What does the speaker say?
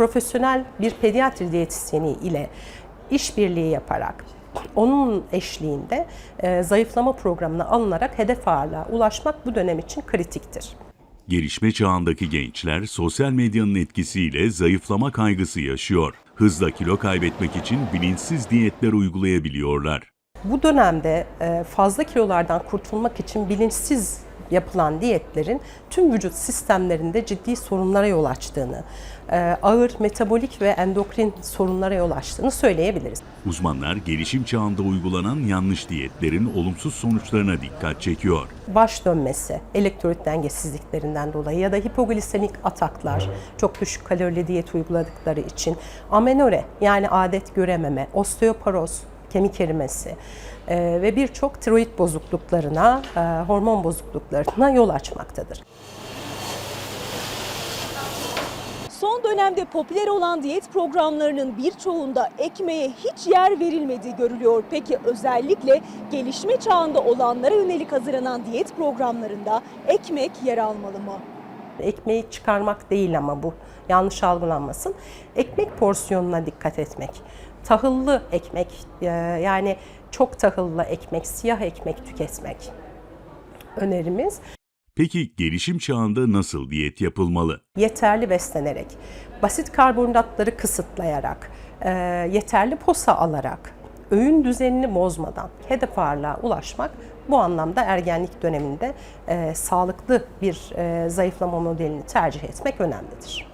profesyonel bir pediatri diyetisyeni ile işbirliği yaparak onun eşliğinde e, zayıflama programına alınarak hedef ağırlığa ulaşmak bu dönem için kritiktir. Gelişme çağındaki gençler sosyal medyanın etkisiyle zayıflama kaygısı yaşıyor. Hızla kilo kaybetmek için bilinçsiz diyetler uygulayabiliyorlar. Bu dönemde e, fazla kilolardan kurtulmak için bilinçsiz yapılan diyetlerin tüm vücut sistemlerinde ciddi sorunlara yol açtığını, e, ağır metabolik ve endokrin sorunlara yol açtığını söyleyebiliriz. Uzmanlar gelişim çağında uygulanan yanlış diyetlerin olumsuz sonuçlarına dikkat çekiyor. Baş dönmesi, elektrolit dengesizliklerinden dolayı ya da hipoglisemik ataklar, çok düşük kalorili diyet uyguladıkları için, amenore yani adet görememe, osteoporoz, kemik erimesi e, ve birçok tiroid bozukluklarına, e, hormon bozukluklarına yol açmaktadır. Son dönemde popüler olan diyet programlarının birçoğunda ekmeğe hiç yer verilmediği görülüyor. Peki özellikle gelişme çağında olanlara yönelik hazırlanan diyet programlarında ekmek yer almalı mı? Ekmeği çıkarmak değil ama bu yanlış algılanmasın. Ekmek porsiyonuna dikkat etmek. Tahıllı ekmek e, yani çok tahıllı ekmek, siyah ekmek tüketmek önerimiz. Peki gelişim çağında nasıl diyet yapılmalı? Yeterli beslenerek, basit karbonhidratları kısıtlayarak, e, yeterli posa alarak, öğün düzenini bozmadan hedef ağırlığa ulaşmak bu anlamda ergenlik döneminde e, sağlıklı bir e, zayıflama modelini tercih etmek önemlidir.